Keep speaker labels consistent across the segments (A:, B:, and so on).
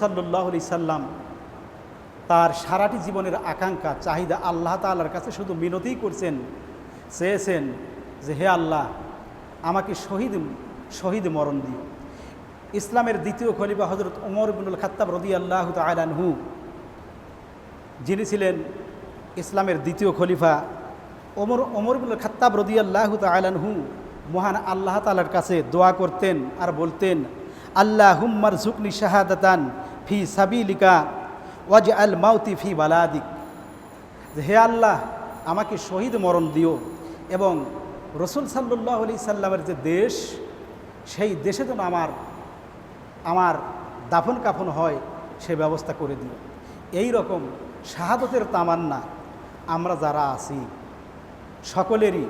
A: সাল্লাহ আলি সাল্লাম তার সারাটি জীবনের আকাঙ্ক্ষা, চাহিদা আল্লাহ তাল্লার কাছে শুধু মিনতিই করছেন, চেয়েছেন যে, হে আল্লাহ, আমাকে শহীদ শহীদ মরণ দিও। ইসলামের দ্বিতীয় খলিফা হজরত ওমর ইবনুল খাত্তাব রদি আল্লাহ তালানহু যিনি ছিলেন ইসলামের দ্বিতীয় খলিফা, ওমর ওমর ইবনুল খাত্তাব রদি আল্লাহ তালানহু মহান আল্লাহ তালার কাছে দোয়া করতেন আর বলতেন আল্লাহ হুম্মার জুকনি শাহাদাতান ফি সাবিলিকা ওয়াজ আল মাউতি ফি বালাদিক। হে আল্লাহ, আমাকে শহীদ মরণ দিও এবং রসুল সাল্লাহ আলি সাল্লামের যে দেশ, সেই দেশে যেন আমার আমার দাফন কাফন হয়, সে ব্যবস্থা করে দিও। এই রকম শাহাদতের তামান্না আমরা যারা আছি, সকলেরই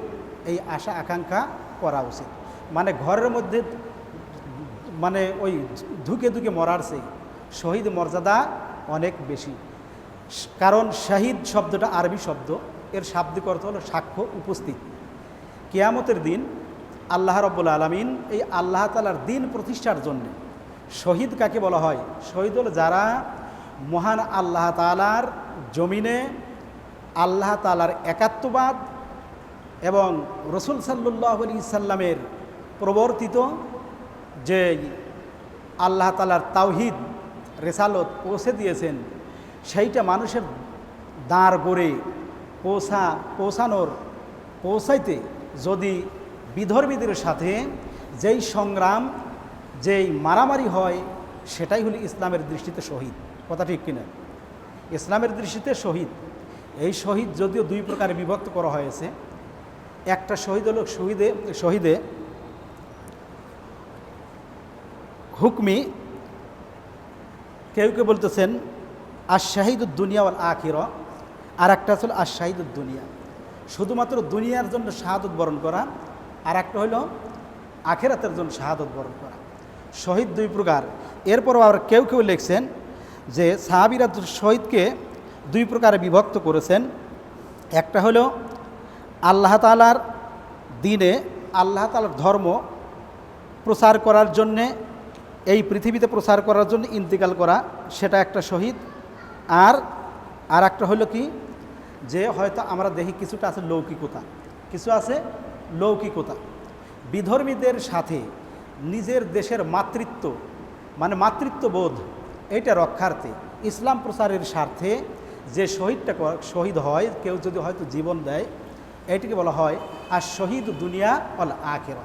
A: এই আশা আকাঙ্ক্ষা করা উচিত। মানে ঘরের মধ্যে মানে ওই ধুকে ধুকে মরার সেই শহীদ মর্যাদা অনেক বেশি। কারণ শাহিদ শব্দটা আরবি শব্দ, এর শাব্দিক অর্থ হলো সাক্ষ্য, উপস্থিত। কেয়ামতের দিন আল্লাহ রব্বুল আলমিন এই আল্লাহ তালার দিন প্রতিষ্ঠার জন্য শহীদ কাকে বলা হয়? শহীদ হল যারা মহান আল্লাহ তালার জমিনে আল্লাহ তালার একাত্মবাদ এবং রসুল সাল্লাহ আলি সাল্লামের প্রবর্তিত যে আল্লাহ তালার তাওহিদ রেসালত পৌঁছে দিয়েছেন, সেইটা মানুষের দাঁড় গড়ে পৌঁছা, পৌঁছানোর, পৌঁছাইতে যদি বিধর্মীদের সাথে যেই সংগ্রাম, যেই মারামারি হয়, সেটাই হলো ইসলামের দৃষ্টিতে শহীদ। কথা ঠিক কিনা? ইসলামের দৃষ্টিতে শহীদ। এই শহীদ যদিও দুই প্রকারে বিভক্ত করা হয়েছে। একটা শহীদ হলো শহীদে শহীদে হুকমি কেউ কেউ বলতেছেন আর শাহিদুদ দুনিয়া ওয়াল আখির আর একটা হলো আর শাহিদুদ দুনিয়া। শুধুমাত্র দুনিয়ার জন্য শাহাদত বরণ করা আর একটা হলো আখেরাতের জন্য শাহাদত বরণ করা। শহীদ দুই প্রকার। এরপরও আবার কেউ কেউ লিখছেন যে সাহাবিরা শহীদকে দুই প্রকারে বিভক্ত করেছেন। একটা হলো আল্লাহ তালার দিনে, আল্লাহ তালার ধর্ম প্রচার করার জন্যে এই পৃথিবীতে প্রচার করার জন্য ইন্তিকাল করা, সেটা একটা শহীদ। আর আর একটা হলো কি? যে হয়তো আমরা দেখি কিছুটা আছে লৌকিকতা, কিছু আছে লৌকিকতা। বিধর্মীদের সাথে নিজের দেশের মাতৃত্ব মানে মাতৃত্ববোধ এটা রক্ষার্থে, ইসলাম প্রচারের স্বার্থে যে শহীদটা শহীদ হয়, কেউ যদি হয়তো জীবন দেয়, এটিকে বলা হয় আর শহীদ দুনিয়া অল আখেরা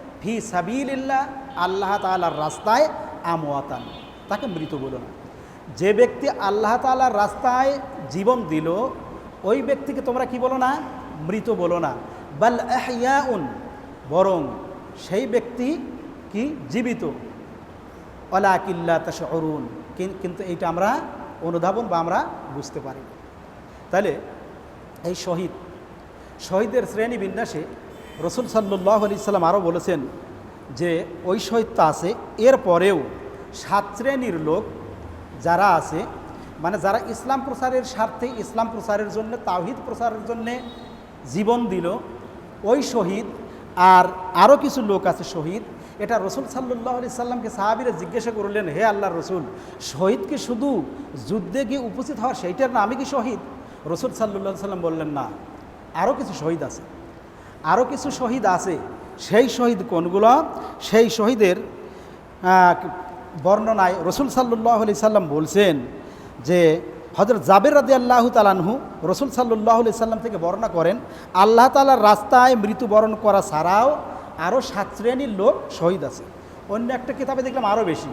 A: ফি সাবিল্লাহ আল্লাহ তালার রাস্তায় আমওয়াতান। তাকে মৃত বলো না। যে ব্যক্তি আল্লাহ তালার রাস্তায় জীবন দিল, ওই ব্যক্তিকে তোমরা কি বলো না? মৃত বলো না। বাল উন বরং সেই ব্যক্তি কি? জীবিত। অলা কিল্লা তাস অরুণ কিন্তু এইটা আমরা অনুধাবন বা আমরা বুঝতে পারি। তাহলে এই শহীদ, শহীদের শ্রেণি বিন্যাসে রসুল সাল্লাহ আলি সাল্লাম আরও বলেছেন যে, ওই শহীদটা আছে এরপরেও সাত শ্রেণির লোক যারা আছে মানে যারা ইসলাম প্রচারের স্বার্থে, ইসলাম প্রচারের জন্য, তাওহিদ প্রচারের জন্যে জীবন দিল, ওই শহীদ আর আরও কিছু লোক আছে শহীদ, এটা রসুল সাল্লাহ আলি সাল্লামকে সাহাবিরা জিজ্ঞাসা করলেন, হে আল্লাহ রসুল শহীদকে শুধু যুদ্ধে গিয়ে উপস্থিত হওয়ার, সেইটার নামে কি শহীদ? রসুল সাল্লাহ সাল্লাম বললেন, না, আরও কিছু শহীদ আছে। আরও কিছু শহীদ আছে। সেই শহীদ কোনগুলো? সেই শহীদের বর্ণনায় রসুল সাল্লাহ আলি সাল্লাম বলছেন যে হজরত জাবের রাদি আল্লাহ তালানহু রসুল সাল্লাহ আলি সাল্লাম থেকে বর্ণনা করেন, আল্লাহ তালার রাস্তায় মৃত্যুবরণ করা ছাড়াও আরও সাত শ্রেণির লোক শহীদ আছে। অন্য একটা কিতাবে দেখলাম আরও বেশি।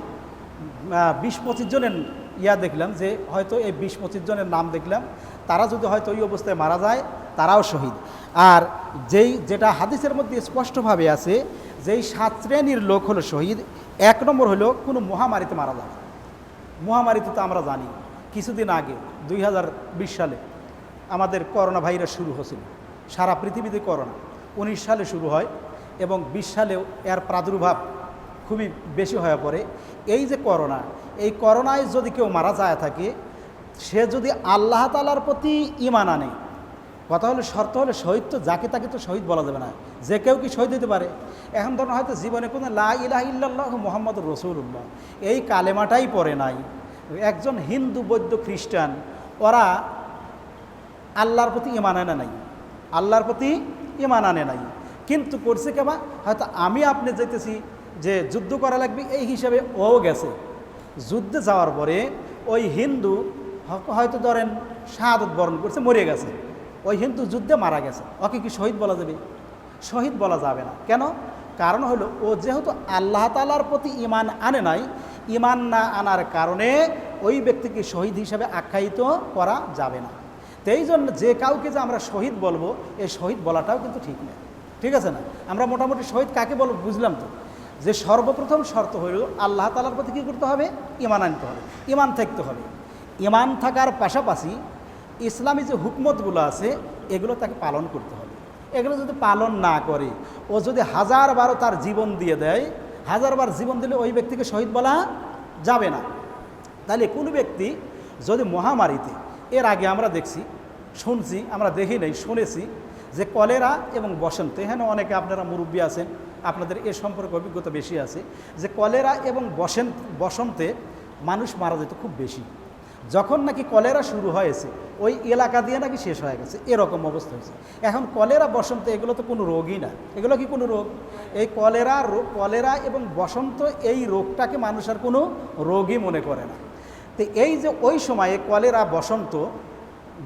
A: বিশ পঁচিশ জনের ইয়া দেখলাম যে, হয়তো এই বিশ পঁচিশ জনের নাম দেখলাম। তারা যদি হয়তো ওই অবস্থায় মারা যায় তারাও শহীদ। আর যেই, যেটা হাদিসের মধ্যে স্পষ্টভাবে আছে, যেই সাত শ্রেণির লোক হলো শহীদ, এক নম্বর হলো কোনো মহামারীতে মারা যাবে। মহামারীতে তো আমরা জানি, কিছুদিন আগে, দুই হাজার বিশ সালে আমাদের করোনা ভাইরাস শুরু হয়েছিল। সারা পৃথিবীতে করোনা। উনিশ সালে শুরু হয় এবং বিশ সালেও এর প্রাদুর্ভাব খুবই বেশি হয়ে পড়ে। এই যে করোনা, এই করোনায় যদি কেউ মারা যায় থাকে, সে যদি আল্লাহ তালার প্রতি ইমান আনে কথা হলো, শর্ত হলে শহীদ তো যাকে তাকে তো শহীদ বলা যাবে না। যে কেউ কি শহীদ হতে পারে? এখন ধরুন হয়তো জীবনে কোনো লা ইলাহ মোহাম্মদ রসুল্লাহ এই কালেমাটাই পড়ে নাই। একজন হিন্দু, বৌদ্ধ, খ্রিস্টান, ওরা আল্লাহর প্রতি ইমান আনে নাই, আল্লাহর প্রতি ইমান আনে নাই। কিন্তু করছে কেবা হয়তো আমি আপনি যেতেছি যে যুদ্ধ করা লাগবে, এই হিসাবে ও গেছে। যুদ্ধে যাওয়ার পরে ওই হিন্দু হয়তো ধরেন শাহাদত বরণ করছে, মরে গেছে। ওই হিন্দু যুদ্ধে মারা গেছে। ওকে কি শহীদ বলা যাবে? শহীদ বলা যাবে না। কেন? কারণ হলো, ও যেহেতু আল্লাহ তালার প্রতি ইমান আনে নাই ইমান না আনার কারণে ওই ব্যক্তিকে শহীদ হিসাবে আখ্যায়িত করা যাবে না। এই জন্য যে কাউকে যে আমরা শহীদ বলব এই শহীদ বলাটাও কিন্তু ঠিক না ঠিক আছে না? আমরা মোটামুটি শহীদ কাকে বলব বুঝলাম তো? যে সর্বপ্রথম শর্ত হইল আল্লাহ তালার প্রতি কী করতে হবে? ইমান আনতে হবে। ইমান থাকতে হবে। ইমান থাকার পাশাপাশি ইসলামী যে হুকমতগুলো আছে, এগুলো তাকে পালন করতে হবে। এগুলো যদি পালন না করে, ও যদি হাজার বারো তার জীবন দিয়ে দেয়, হাজার বার জীবন দিলে ওই ব্যক্তিকে শহীদ বলা যাবে না। তাহলে কোনো ব্যক্তি যদি মহামারীতে, এর আগে আমরা দেখছি, শুনছি, আমরা দেখি নাই, শুনেছি যে কলেরা এবং বসন্ত, এখানে অনেকে আপনারা মুরব্বী আছেন, আপনাদের এ সম্পর্কে অভিজ্ঞতা বেশি আছে, যে কলেরা এবং বসন্ত বসন্তে মানুষ মারা যেত খুব বেশি। যখন নাকি কলেরা শুরু হয়েছে, ওই এলাকা দিয়ে নাকি শেষ হয়ে গেছে, এরকম অবস্থা হয়েছে। এখন কলেরা, বসন্ত, এগুলো তো কোনো রোগই না। এগুলো কি কোনো রোগ? এই কলেরা কলেরা এবং বসন্ত এই রোগটাকে মানুষ আর কোনো রোগই মনে করে না। তো এই যে ওই সময়ে কলেরা, বসন্ত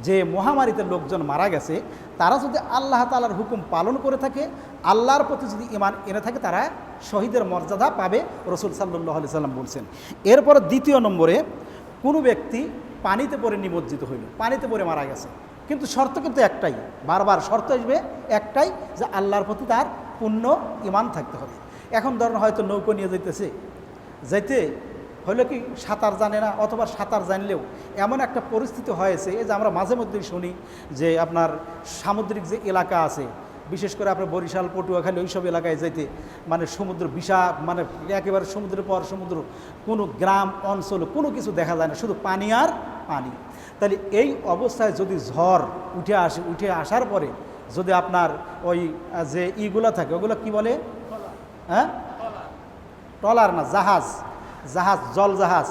A: যে মহামারীতে লোকজন মারা গেছে, তারা যদি আল্লাহ তালার হুকুম পালন করে থাকে, আল্লাহর প্রতি যদি ইমান এনে থাকে, তারা শহীদের মর্যাদা পাবে, রসুল সাল্লাহ আলি সাল্লাম বলছেন। এরপর দ্বিতীয় নম্বরে কোনো ব্যক্তি পানিতে পড়ে নিমজ্জিত হইল, পানিতে পড়ে মারা গেছে। কিন্তু শর্ত কিন্তু একটাই, বারবার শর্ত আসবে একটাই যে আল্লাহর প্রতি তার পূর্ণ ইমান থাকতে হবে। এখন ধরুন হয়তো নৌকো নিয়ে যাইতেছে যেতে হলো কি সাঁতার জানে না অথবা সাঁতার জানলেও এমন একটা পরিস্থিতি হয়েছে, এই যে আমরা মাঝে মধ্যেই শুনি যে আপনার সামুদ্রিক যে এলাকা আছে বিশেষ করে আপনার বরিশাল পটুয়াখালী ওইসব এলাকায় যেতে মানে সমুদ্র বিশা মানে একেবারে সমুদ্রের পর সমুদ্র কোনো গ্রাম অঞ্চল কোনো কিছু দেখা যায় না শুধু পানি আর পানি। তাহলে এই অবস্থায় যদি ঝড় উঠে আসে উঠে আসার পরে যদি আপনার ওই যে ইগুলো থাকে ওগুলো কি বলে? হ্যাঁ? ট্রলার না জাহাজ। জাহাজ, জল জাহাজ,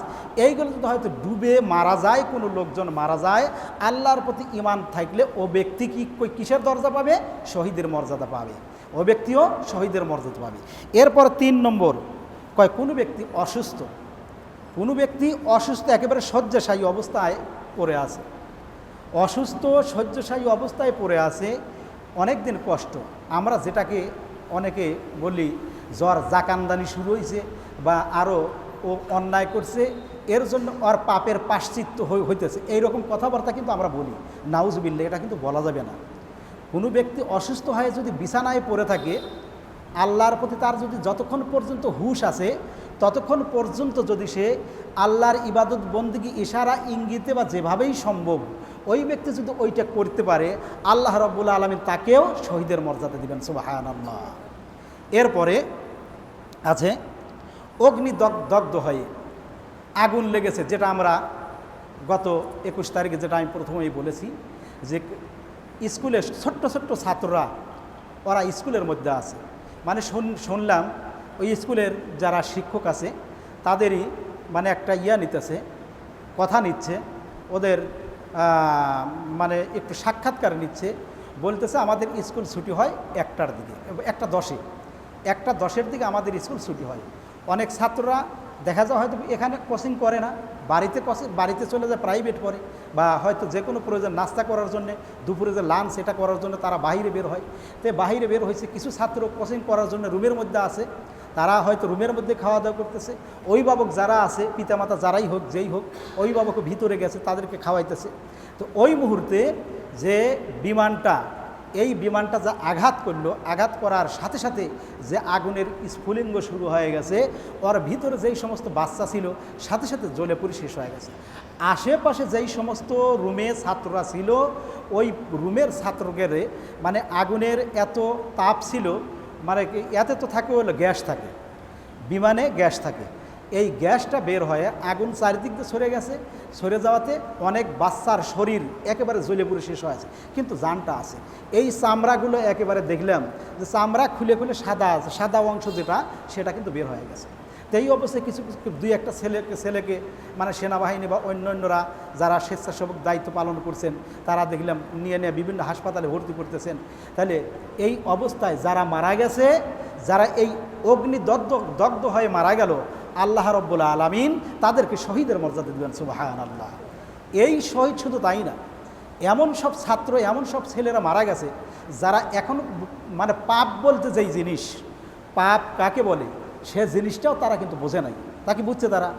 A: এইগুলো যদি হয়তো ডুবে মারা যায়, কোনো লোকজন মারা যায়। আল্লাহর প্রতি ইমান থাকলে ও ব্যক্তি কি কিসের দরজা পাবে? শহীদের মর্যাদা পাবে। ও ব্যক্তিও শহীদের মর্যাদা পাবে। এরপর তিন নম্বর, কয় কোনো ব্যক্তি অসুস্থ, কোনো ব্যক্তি অসুস্থ একেবারে শয্যাশায়ী অবস্থায় পড়ে আছে। অসুস্থ, শয্যাশায়ী অবস্থায় পড়ে আছে অনেক দিন কষ্ট। আমরা যেটাকে অনেকে বলি জ্বর জাকানদানি শুরু হয়েছে বা আরও ও অন্যায় করছে, এর জন্য ওর পাপের পাশ্চিত্য হইতেছে। এইরকম কথাবার্তা কিন্তু আমরা বলি। নাউজবিল্লা এটা কিন্তু বলা যাবে না। কোনো ব্যক্তি অসুস্থ হয়ে যদি বিছানায় পড়ে থাকে, আল্লাহর প্রতি তার যদি যতক্ষণ পর্যন্ত হুশ আছে, ততক্ষণ পর্যন্ত যদি সে আল্লাহর ইবাদত বন্দিগি ইশারা, ইঙ্গিতে বা যেভাবেই সম্ভব, ওই ব্যক্তি যদি ওইটা করতে পারে, আল্লাহ রব্বুল আলমিন তাকেও শহীদের মর্যাদা দিবেন সুবাহান আল্লাহ এরপরে আছে অগ্নি দগ- দগ্ধ হয়ে আগুন লেগেছে, যেটা আমরা গত একুশ তারিখে যেটা আমি প্রথমেই বলেছি, যে স্কুলের ছোট্ট ছোট্ট ছাত্ররা, ওরা স্কুলের মধ্যে আছে। মানে শুন- শুনলাম ওই স্কুলের যারা শিক্ষক আছে, তাদেরই মানে একটা ইয়া নিতেছে, কথা নিচ্ছে, ওদের মানে একটু সাক্ষাৎকার নিচ্ছে, বলতেছে আমাদের স্কুল ছুটি হয় একটার দিকে, একটা দশে, একটা দশের দিকে আমাদের স্কুল ছুটি হয়। অনেক ছাত্ররা দেখা যায় হয়তো এখানে কোচিং করে না, বাড়িতে কোচিং বাড়িতে চলে যায় প্রাইভেট করে বা হয়তো যে কোনো প্রয়োজন নাস্তা করার জন্য, দুপুরে যে লাঞ্চ এটা করার জন্য তারা বাহিরে বের হয়। তো বাহিরে বের হয়েছে কিছু ছাত্র কোচিং করার জন্য রুমের মধ্যে আছে, তারা হয়তো রুমের মধ্যে খাওয়া দাওয়া করতেছে অভিভাবক যারা আছে, পিতামাতা যারাই হোক, যেই হোক অভিভাবক ভিতরে গেছে, তাদেরকে খাওয়াইতেছে। তো ওই মুহূর্তে যে বিমানটা এই বিমানটা যা আঘাত করল, আঘাত করার সাথে সাথে যে আগুনের স্ফুলিঙ্গ শুরু হয়ে গেছে, ওর ভিতরে যেই সমস্ত বাচ্চা ছিল, সাথে সাথে জ্বলে পুরি শেষ হয়ে গেছে। আশেপাশে যেই সমস্ত রুমে ছাত্ররা ছিল, ওই রুমের ছাত্রদের মানে আগুনের এত তাপ ছিল মানে এতে তো থাকে হলো গ্যাস থাকে, বিমানে গ্যাস থাকে। এই গ্যাসটা বের হয়ে আগুন চারিদিক দিয়ে সরে গেছে। সরে যাওয়াতে অনেক বাচ্চার শরীর একেবারে জ্বলে পুড়ে শেষ হয়েছে কিন্তু জানটা আছে। এই চামড়াগুলো একেবারে দেখলাম যে চামড়া খুলে খুলে সাদা আছে, সাদা অংশ যেটা, সেটা কিন্তু বের হয়ে গেছে। তো এই অবস্থায় কিছু কিছু দুই একটা ছেলেকে ছেলেকে মানে সেনাবাহিনী বা অন্যান্যরা যারা স্বেচ্ছাসেবক দায়িত্ব পালন করছেন, তারা দেখলাম নিয়ে নিয়ে বিভিন্ন হাসপাতালে ভর্তি করতেছেন। তাহলে এই অবস্থায় যারা মারা গেছে, যারা এই অগ্নি দগ্ধ দগ্ধ হয়ে মারা গেল আল্লাহ রব্বুল আলমিন তাদেরকে শহীদের মর্যাদা দেবেন সুবাহান আল্লাহ এই শহীদ শুধু তাই না, এমন সব ছাত্র, এমন সব ছেলেরা মারা গেছে যারা এখন মানে পাপ বলতে যেই জিনিস, পাপ কাকে বলে, সে জিনিসটাও তারা কিন্তু বোঝে নাই। তাকে বুঝছে তারা?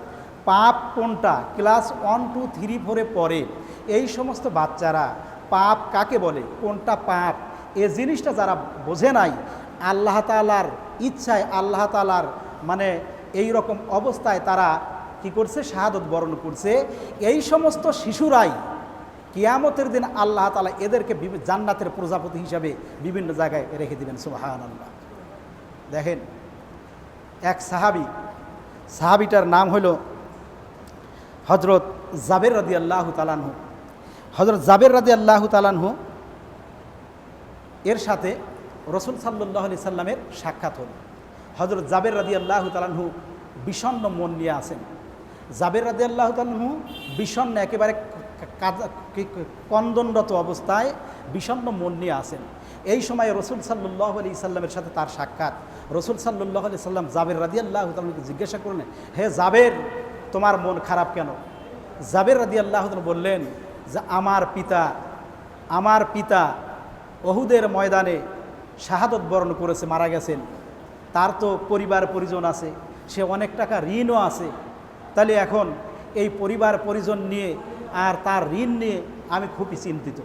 A: পাপ কোনটা? ক্লাস ওয়ান, টু, থ্রি, ফোরে পড়ে। এই সমস্ত বাচ্চারা পাপ কাকে বলে? কোনটা পাপ? এ জিনিসটা যারা বোঝে নাই, আল্লাহ তালার ইচ্ছায়, আল্লাহ তালার মানে এই রকম অবস্থায় তারা কি করছে? শাহাদত বরণ করছে। এই সমস্ত শিশুরাই কিয়ামতের দিন আল্লাহ তালা এদেরকে জান্নাতের প্রজাপতি হিসাবে বিভিন্ন জায়গায় রেখে দিবেন। সুবাহান আল্লাহ দেখেন, এক সাহাবি, সাহাবিটার নাম হল হজরত জাবের রাদি আল্লাহ তালানহু হজরত জাবের রাদি আল্লাহ তালানহু এর সাথে রসুল সাল্লাহ সাল্লামের সাক্ষাৎ হল। হজরত জাবের রাদি আল্লাহ তালানহু বিষণ্ন মন নিয়ে আসেন জাবের রাদি আল্লাহ তালানহু বিষণ্ন একেবারে কন্দনরত অবস্থায় বিষণ্ন মন নিয়ে আসেন এই সময় রসুল সাল্লাহ আলি সাল্লামের সাথে তার সাক্ষাৎ। রসুল সাল্লাহ আলি সাল্লাম জাবের রাদি আল্লাহ তালকে জিজ্ঞাসা করলেন, হে জাবের, তোমার মন খারাপ কেন? জাবের রাদি আল্লাহ বললেন যে, আমার পিতা আমার পিতা অহুদের ময়দানে শাহাদত বরণ করেছে, মারা গেছেন। তার তো পরিবার পরিজন আছে, সে অনেক টাকা ঋণও আছে। তাহলে এখন এই পরিবার পরিজন নিয়ে আর তার ঋণ নিয়ে আমি খুবই চিন্তিত।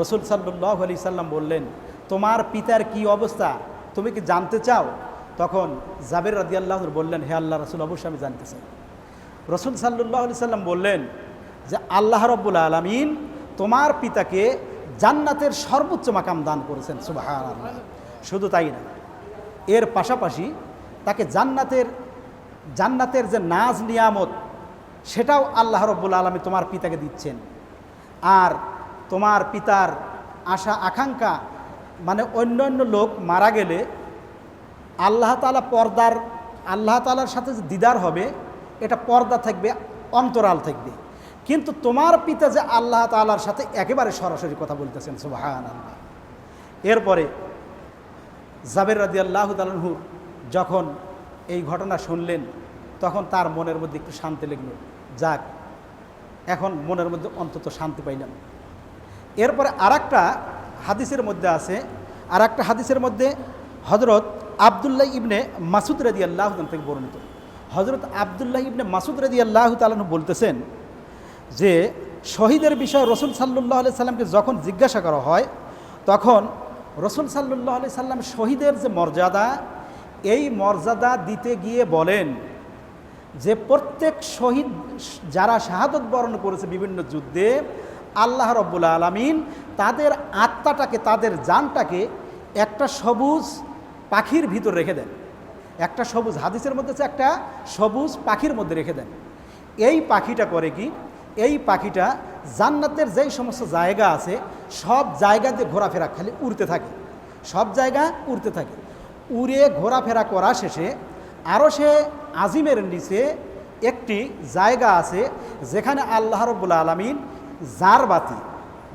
A: রসুল সাল্লাহ আলি সাল্লাম বললেন, তোমার পিতার কি অবস্থা? তুমি কি জানতে চাও? তখন জাবের রাদিয়াল্লাহ বললেন, হে আল্লাহ রসুল, অবশ্যই আমি জানতে চাই। রসুল সাল্লাহ আলি সাল্লাম বললেন যে, আল্লাহ রব্বুল আলমিন তোমার পিতাকে জান্নাতের সর্বোচ্চ মাকাম দান করেছেন সুবাহ শুধু তাই না এর পাশাপাশি তাকে জান্নাতের জান্নাতের যে নাজ নিয়ামত, সেটাও আল্লাহ রব্বুল আলমী তোমার পিতাকে দিচ্ছেন। আর তোমার পিতার আশা, আকাঙ্ক্ষা মানে অন্য অন্য লোক মারা গেলে আল্লাহ তালা পর্দার, আল্লাহ তালার সাথে যে দিদার হবে, এটা পর্দা থাকবে, অন্তরাল থাকবে। কিন্তু তোমার পিতা যে আল্লাহ তালার সাথে একেবারে সরাসরি কথা বলতেছেন সুবাহান আল্লাহ এরপরে জাবের রাদি আল্লাহ তালহুর যখন এই ঘটনা শুনলেন, তখন তার মনের মধ্যে একটু শান্তি লাগল। যাক, এখন মনের মধ্যে অন্তত শান্তি পাইলাম। এরপরে আর হাদিসের মধ্যে আছে আর একটা হাদিসের মধ্যে হজরত আবদুল্লাহ ইবনে মাসুদ রাদি আল্লাহ থেকে বর্ণিত। হজরত আবদুল্লাহ ইবনে মাসুদ রাদি আল্লাহ তালন বলতেছেন যে, শহীদের বিষয়ে রসুল সাল্লাহ আলি সাল্লামকে যখন জিজ্ঞাসা করা হয়, তখন রসুল সাল্লাহ আলি সাল্লাম শহীদের যে মর্যাদা, এই মর্যাদা দিতে গিয়ে বলেন যে প্রত্যেক শহীদ যারা শাহাদত বরণ করেছে বিভিন্ন যুদ্ধে, আল্লাহ রব্বুল আলমিন তাদের আত্মাটাকে, তাদের জানটাকে একটা সবুজ পাখির ভিতর রেখে দেন। একটা সবুজ হাদিসের মধ্যে একটা সবুজ পাখির মধ্যে রেখে দেন। এই পাখিটা করে কি? এই পাখিটা জান্নাতের যেই সমস্ত জায়গা আছে, সব জায়গাতে ঘোরাফেরা খালি উড়তে থাকে। সব জায়গা উড়তে থাকে। উড়ে ঘোরাফেরা করা শেষে আরও সে আজিমের নিচে একটি জায়গা আছে, যেখানে আল্লাহ রব্বুল আলমিন জার বাতি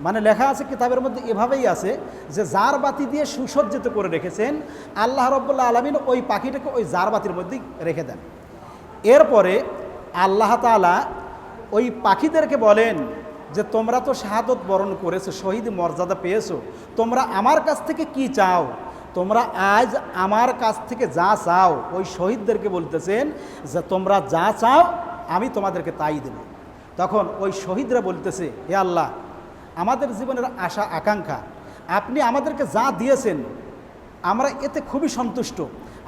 A: মানে লেখা আছে কিতাবের মধ্যে এভাবেই আছে যে জার বাতি দিয়ে সুসজ্জিত করে রেখেছেন। আল্লাহ রব্বুল্লা আলমিন ওই পাখিটাকে ওই জার বাতির মধ্যেই রেখে দেন। এরপরে আল্লাহ তালা ওই পাখিদেরকে বলেন যে তোমরা তো শাহাদত বরণ করেছ, শহীদ মর্যাদা পেয়েছ, তোমরা আমার কাছ থেকে কি চাও? তোমরা আজ আমার কাছ থেকে যা চাও, ওই শহীদদেরকে বলতেছেন যে তোমরা যা চাও, আমি তোমাদেরকে তাই দেব। তখন ওই শহীদরা বলতেছে, হে আল্লাহ, আমাদের জীবনের আশা, আকাঙ্ক্ষা, আপনি আমাদেরকে যা দিয়েছেন আমরা এতে খুবই সন্তুষ্ট।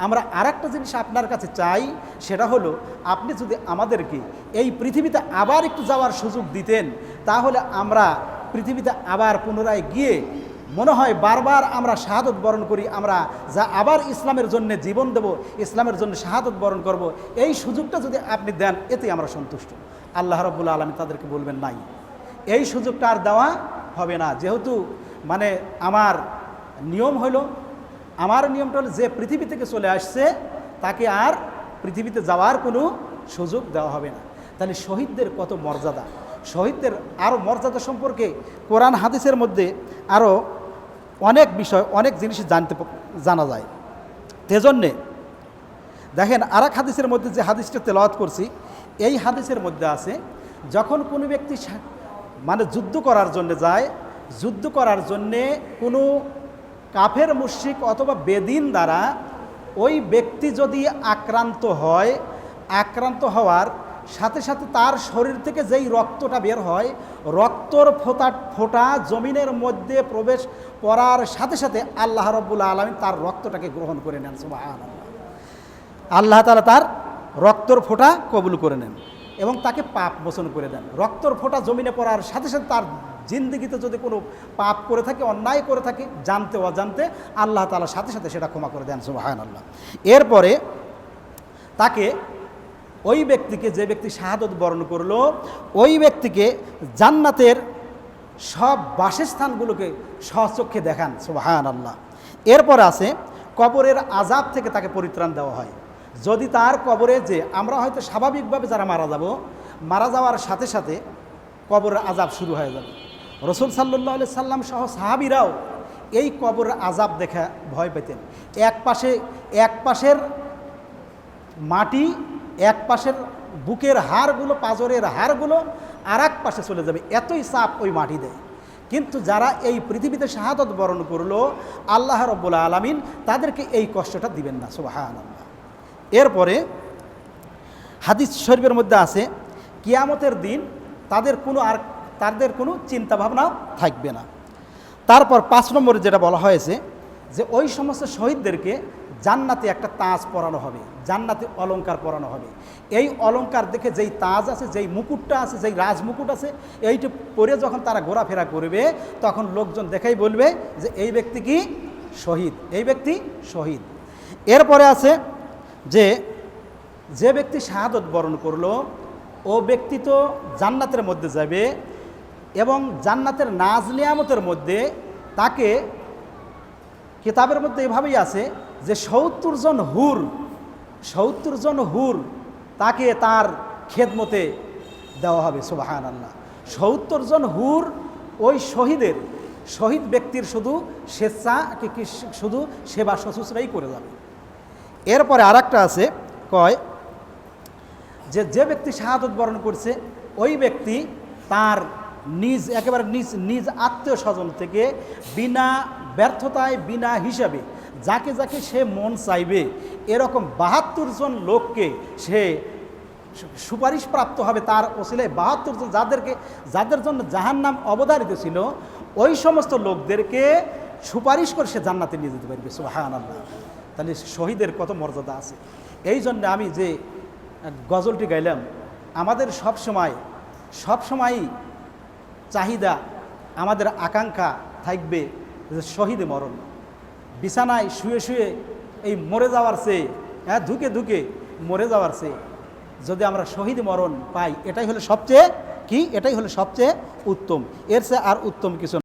A: আমরা আর একটা জিনিস আপনার কাছে চাই, সেটা হলো আপনি যদি আমাদেরকে এই পৃথিবীতে আবার একটু যাওয়ার সুযোগ দিতেন, তাহলে আমরা পৃথিবীতে আবার পুনরায় গিয়ে মনে হয় বারবার আমরা শাহাদত বরণ করি, আমরা যা আবার ইসলামের জন্য জীবন দেব, ইসলামের জন্য শাহাদত বরণ করব। এই সুযোগটা যদি আপনি দেন, এতে আমরা সন্তুষ্ট। আল্লাহ রব্বুল্লা আলমী তাদেরকে বলবেন, নাই। এই সুযোগটা আর দেওয়া হবে না। যেহেতু মানে আমার নিয়ম হলো আমার নিয়মটা হলো যে পৃথিবী থেকে চলে আসছে, তাকে আর পৃথিবীতে যাওয়ার কোনো সুযোগ দেওয়া হবে না। তাহলে শহীদদের কত মর্যাদা? শহীদদের আরও মর্যাদা সম্পর্কে কোরআন হাদিসের মধ্যে আরও অনেক বিষয়, অনেক জিনিস জানতে জানা যায়। তেজন্যে দেখেন আর এক হাদিসের মধ্যে যে হাদিসটা তেলাওয়াত করছি, এই হাদিসের মধ্যে আছে, যখন কোনো ব্যক্তি মানে যুদ্ধ করার জন্য যায়, যুদ্ধ করার জন্যে কোনো কাফের মুশিক অথবা বেদিন দ্বারা ওই ব্যক্তি যদি আক্রান্ত হয়, আক্রান্ত হওয়ার সাথে সাথে তার শরীর থেকে যেই রক্তটা বের হয়, রক্তর ফোটা ফোটা জমিনের মধ্যে প্রবেশ করার সাথে সাথে আল্লাহ রব্বুল আলমী তার রক্তটাকে গ্রহণ করে নেন আল্লাহ তালা তার রক্তর ফোঁটা কবুল করে নেন এবং তাকে পাপ মোচন করে দেন। রক্তর ফোঁটা জমিনে পড়ার সাথে সাথে তার জিন্দগিতে যদি কোনো পাপ করে থাকে, অন্যায় করে থাকে, জানতে অজান্তে আল্লাহ তালার সাথে সাথে সেটা ক্ষমা করে দেন সুবাহান আল্লাহ এরপরে তাকে ওই ব্যক্তিকে যে ব্যক্তি শাহাদত বরণ করল, ওই ব্যক্তিকে জান্নাতের সব বাসস্থানগুলোকে সচক্ষে দেখান সুবাহান আল্লাহ এরপর আছে, কবরের আজাব থেকে তাকে পরিত্রাণ দেওয়া হয়। যদি তার কবরে যে আমরা হয়তো স্বাভাবিকভাবে যারা মারা যাব, মারা যাওয়ার সাথে সাথে কবরের আজাব শুরু হয়ে যাবে। রসুল সাল্লাহ আলি সাল্লাম সহ সাহাবিরাও এই কবরের আজাব দেখা ভয় পেতেন। এক পাশে, এক পাশের মাটি, এক পাশের বুকের হাড়গুলো, পাজরের হাড়গুলো আর এক পাশে চলে যাবে। এতই চাপ ওই মাটি দেয় কিন্তু যারা এই পৃথিবীতে শাহাদত বরণ করল, আল্লাহ রব্বুল আলমিন তাদেরকে এই কষ্টটা দিবেন না সুবাহান আল্লাহ এরপরে হাদিস শরীফের মধ্যে আছে, কিয়ামতের দিন তাদের কোনো আর তাদের কোনো চিন্তা ভাবনাও থাকবে না। তারপর পাঁচ নম্বরে যেটা বলা হয়েছে যে ওই সমস্ত শহীদদেরকে জান্নাতে একটা তাজ পরানো হবে, জান্নাতে অলংকার পরানো হবে। এই অলংকার দেখে যেই তাজ আছে, যেই মুকুটটা আছে, যেই রাজমুকুট আছে, এইটা পরে যখন তারা ঘোরাফেরা করবে, তখন লোকজন দেখাই বলবে যে এই ব্যক্তি কি শহীদ, এই ব্যক্তি শহীদ। এরপরে আছে যে যে ব্যক্তি শাহাদত বরণ করল, ও ব্যক্তি তো জান্নাতের মধ্যে যাবে এবং জান্নাতের নাজ নিয়ামতের মধ্যে তাকে কিতাবের মধ্যে এভাবেই আছে যে সত্তর জন হুর, সত্তর জন হুর তাকে তার খেদমতে দেওয়া হবে সুবাহান আল্লাহ সত্তর জন হুর ওই শহীদের, শহীদ ব্যক্তির শুধু স্বেচ্ছা শুধু সেবা শুশ্রূষাই করে যাবে। এরপরে আর আছে, কয় যে যে ব্যক্তি শাহাদত বরণ করছে, ওই ব্যক্তি তার নিজ, একেবারে নিজ নিজ আত্মীয় স্বজন থেকে বিনা ব্যর্থতায়, বিনা হিসাবে যাকে যাকে সে মন চাইবে, এরকম বাহাত্তর জন লোককে সে সুপারিশ প্রাপ্ত হবে তার ওসিলায়। বাহাত্তর জন যাদেরকে, যাদের জন্য জাহান নাম অবধারিত ছিল, ওই সমস্ত লোকদেরকে সুপারিশ করে সে জান্নাতে নিয়ে যেতে পারবে। সুহান আল্লাহ তাহলে শহীদের কত মর্যাদা আছে। এই জন্য আমি যে গজলটি গাইলাম, আমাদের সব সময় সব সময়ই চাহিদা, আমাদের আকাঙ্ক্ষা থাকবে যে শহীদে মরণ। বিছানায় শুয়ে শুয়ে এই মরে যাওয়ার চেয়ে হ্যাঁ ধুকে ধুকে মরে যাওয়ার চেয়ে, যদি আমরা শহীদ মরণ পাই, এটাই হলো সবচেয়ে কি? এটাই হলো সবচেয়ে উত্তম। এর চেয়ে আর উত্তম কিছু